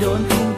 โดนทิ้ง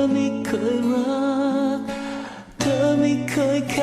เธอไม่เคยรัก เธอไม่เคยแค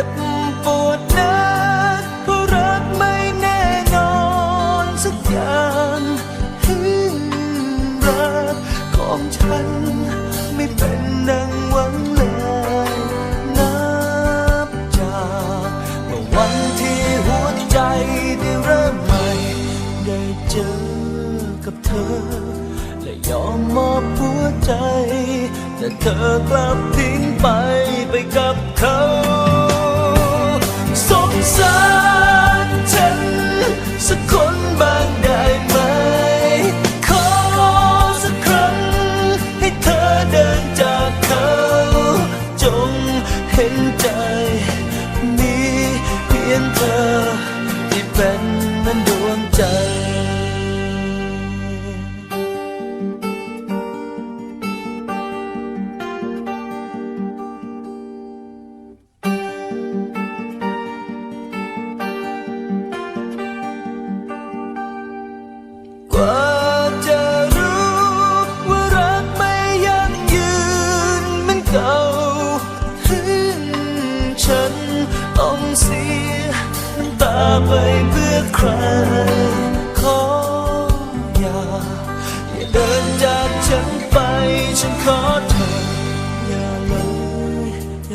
จ็บปวดนักเพราะรักไม่แน่นอนสักอย่างรักของฉันไม่เป็นดังหวังเลยนับจากเมื่อวันที่หัวใจได้เริ่มใหม่ ได้เจอกับเธอ และยอมมอบหัวใจ แต่เธอกลับทิ้งไปไปกับเขา sun.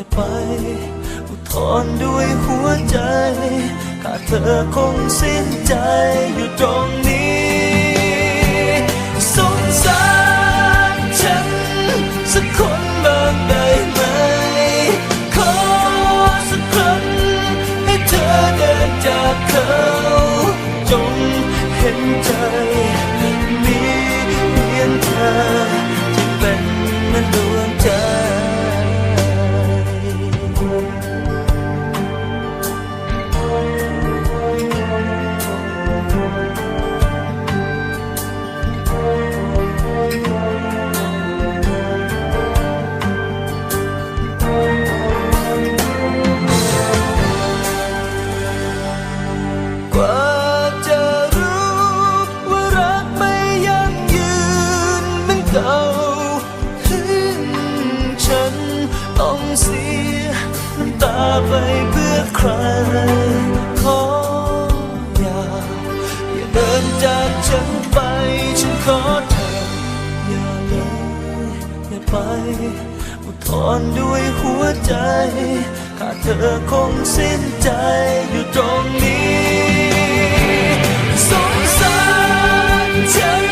อยไปอุทธรด้วยหัวใจถ้าเธอคงสิ้นใจอยู่ตรงนี้สงสารฉันสักคนบางได้ไหม ขอสักครั้งให้เธอเดินจากเขาจงเห็นใจ ไปอุทธรด้วยหัวใจข้าเธอคงสิ้นใจอยู่ตรงนี้สงสารเธอ